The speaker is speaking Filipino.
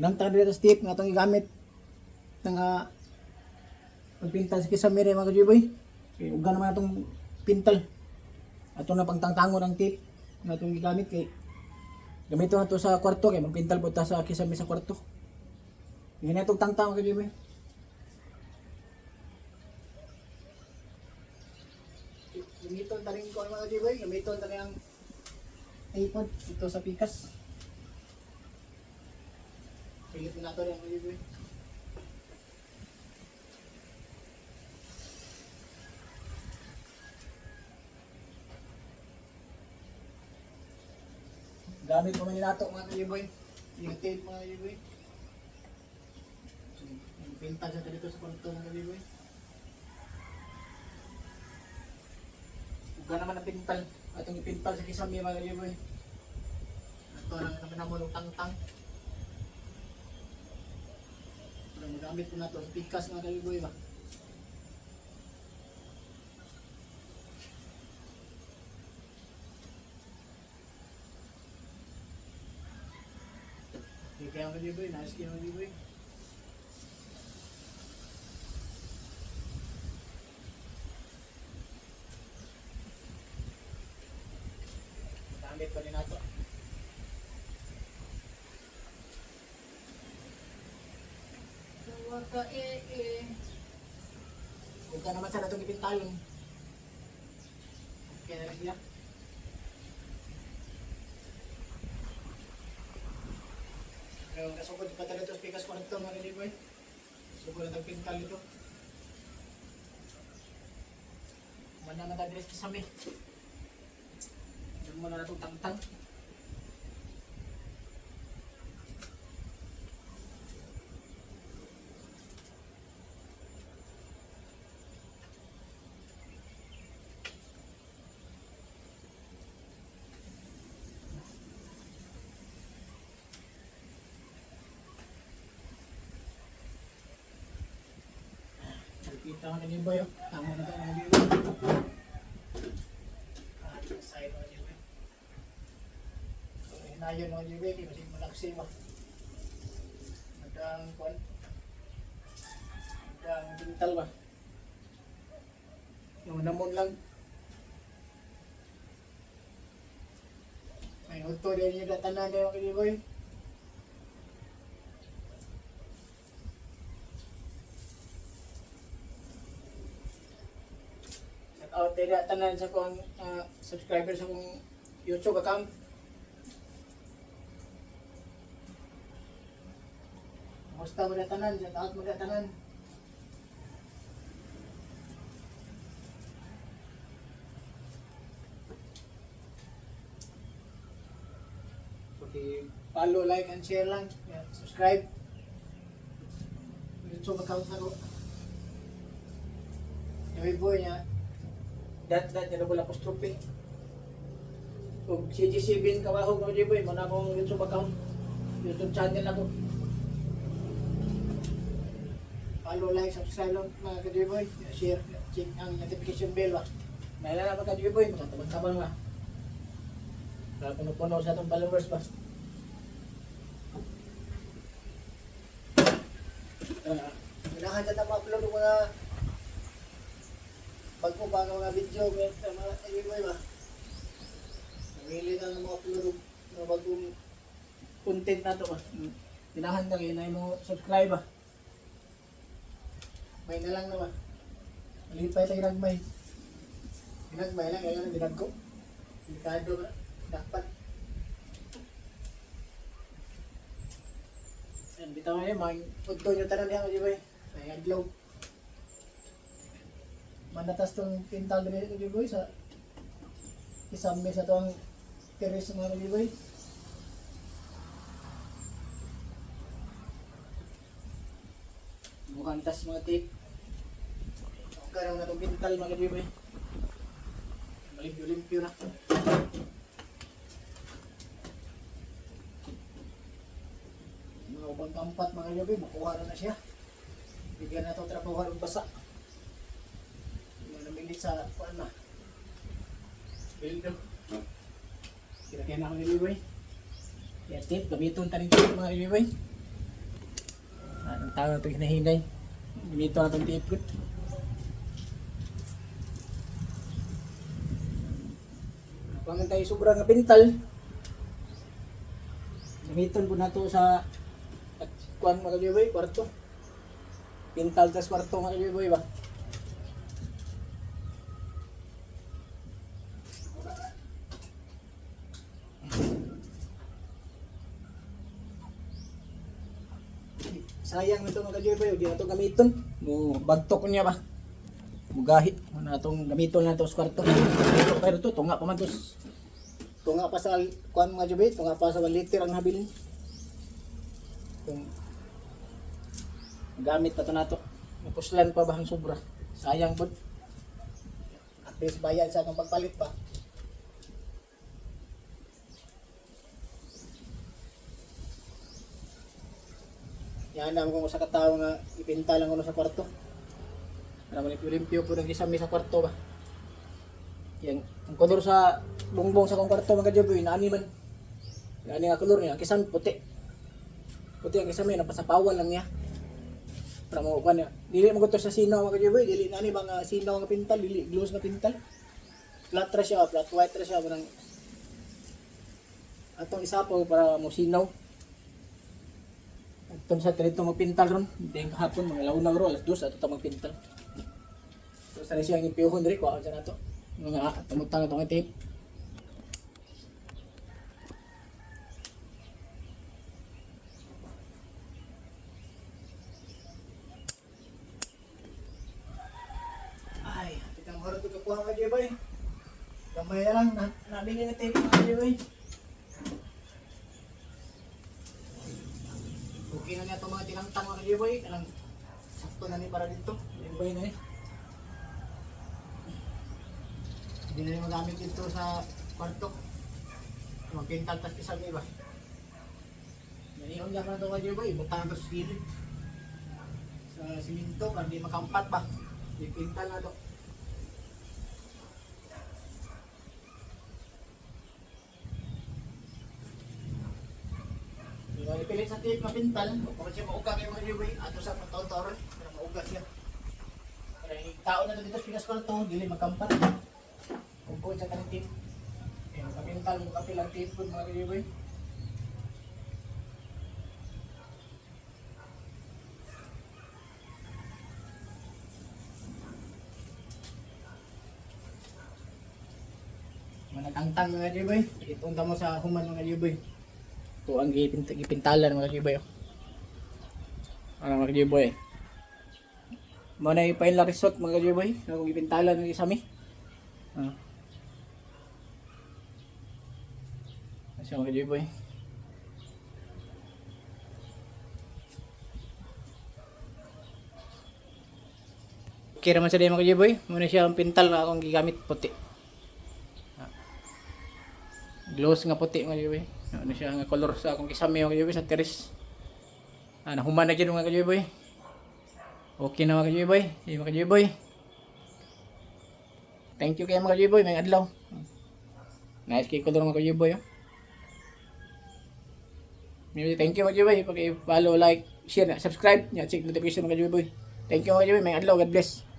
Anong tanda dito sa tip nga itong igamit ng uh, pagpintal sa kisamire mga kajiboy. Kaya uga naman itong pintal. Ato na pangtangtango ng tip nga itong igamit kay gamito na ito sa kwarto kay magpintal po sa kisame sa kwarto. Yan na itong tangtang mga kajiboy. Gamiton ta rin ko mga kajiboy. Gamiton ta rin ang iPod ito sa pikas. Pilit na ito rin mga kajiboy. Gamit mo nato mga kaliboy. Yung tape mga kaliboy. Yung pinta sa dito sa kwarto mga kaliboy. Uga naman ang pintal. Atong ipintal sa kisami mga kaliboy. Ito lang naman na mo ng tang-tang. Para magamit ko na ito. Pikas mga kaliboy ba. Hindi kaya mga kaliboy. Nais kayo mga kaliboy. Gamit pa rin nato. Ka eh eh. Huwag ka naman sana itong ipintalon. Kaya na lang siya. Ngayon, kasukod pa talaga ito speakers ko nito mga kaliboy. Sukod na pintal ito. Mana na tadres sa amin. Diyan mo na itong tangtang. Kita ko na ni Boy. oh. Tama na tayo ng liwan. Ah, side mga. So, hinayon mga liwan. Di kasi malaksi ba. Madang kwan. Madang pintal ba. Yung namon lang. May uto din yung datanan din mga liwan. Shout out din na tanan sa kong ah, subscriber sa kong YouTube account. Musta mo na tanan, shout out mo na tanan. Follow, like, and share lang. Yeah, subscribe. YouTube account na ko. Yung boy niya, dat dat niya wala apostrophe. Kung CG7 kawahog mo di boy, mo na akong YouTube account. YouTube channel ako. Follow, like, subscribe lang mga ka-J-Boy. Share, check ang notification bell ba. Maila na mga ka-J-Boy, makatabang-tabang ba. Kaya puno-puno sa itong followers ba. Uh, Minahan sa upload ng mga bago pa ang mga video sa mga kaibigan ba namili na ng mga upload ng bagong content na to ba tinahan na yun ay mo subscribe ba may na lang naman malipay tayo ginagmay ginagmay lang kaya lang ginag ko delikado ba dapat. Yan bitaw ngayon mga punto tanan niya di ba may adlaw manatas tong pintal ito Jiboy sa isang mes sa tong teres mga Jiboy mukhang tas mga tape. Karang na itong pintal mga Jiboy malimpyo-limpyo na. Mga ubang kampat mga Jiboy makuha na na siya. Bigyan na itong trabaho ng basa namili sa kuan na. Bildo. Kira kaya na ako niliway. Kaya tip, gamiton tanin tip mga niliway. Ang tawag ito hinahinay. Ginito na itong tiip ko. Pangan tayo sobrang nga pintal. Gamiton po na to sa at kuan mga kajuboy, kwarto. Pintal tas kwarto mga kajuboy ba? Sayang nito mga kajuboy, hindi na ito gamiton. Mo bagtok niya ba? Mugahi. Na itong gamiton na ito sa kwarto. Pero, ito, tunga pa man ito. Tunga pa sa kuan mga kajuboy, tunga pa sa 1 liter ang habilin. Kung gamit pa ito na ito. Napuslan pa ba ang sobra? Sayang po. At least bayad sa akong pagpalit pa. Yan naman kung sa katao nga ipinta lang ko sa kwarto. Para limpyo-limpyo po ng isami sa kwarto ba. Yan, ang kolor sa bongbong sa kong kwarto mga job yun, naani man. Naani nga kolor niya, ang kisame puti. Puti ang kisame, napasapawan lang niya. Para mo kan niya. Dili mo sa sinaw mga job dili nani ba nga sinaw nga pintal, dili gloss nga pintal. Flat tra siya, flat white tra siya, parang atong isapaw para mo sinaw. Atong sa trito magpintal ron, hindi ang hapon, mga launaw ro, alas dos, ato ta magpintal. So sa siya ang ipiyuhon diri ko, ako na to. Mga tumutang itong tape. Ay, kita mo ito kakuha ka, Jeboy. Gamay na lang, na nabili na tape mga Jeboy. Okay na niya itong mga tinangtang mga Jeboy. Alang, sakto na ni para dito. Jeboy na eh. Hindi na rin magamit dito sa kwarto. Magpintal tas isang iba. Nanihon niya pa ito mga Jeboy. Butang ito sa gilid. Sa siminto, para di makampat ba. Ipintal na ito. Di ba ipilit sa tip na pintal, kung siya mauga kayo mga Jeboy, ato sa pagtaon-taon, para mauga siya. Para yung tao na ito dito sa Pinas Kwarto, dili magkampat. Kung po siya kanang tip. Kaya magkapintal, magkapilang tip po mga Jeboy. Managangtang mga Jeboy. Itunta mo sa human mga Jeboy. Ito ang gipint gipintalan mga Jeboy. Oh. Ano mga Jeboy. Mana ipain la resort mga Jeboy. Ako gipintalan ng isami. Ah. Kasi mga Jeboy. Okay naman sa mga Jeboy. Muna siya ang pintal na akong gigamit puti. Gloss nga puti mga kajuboy ano siya nga color sa akong kisame mga kajuboy sa teres ah nahuman na gid mga kajuboy okay na mga kajuboy hey, mga kajuboy thank you kayo mga kajuboy may adlaw. Nice kay color mga kajuboy oh. Thank you mga kajuboy pag follow like share subscribe. Nya check notification mga kajuboy thank you mga kajuboy may adlaw. God bless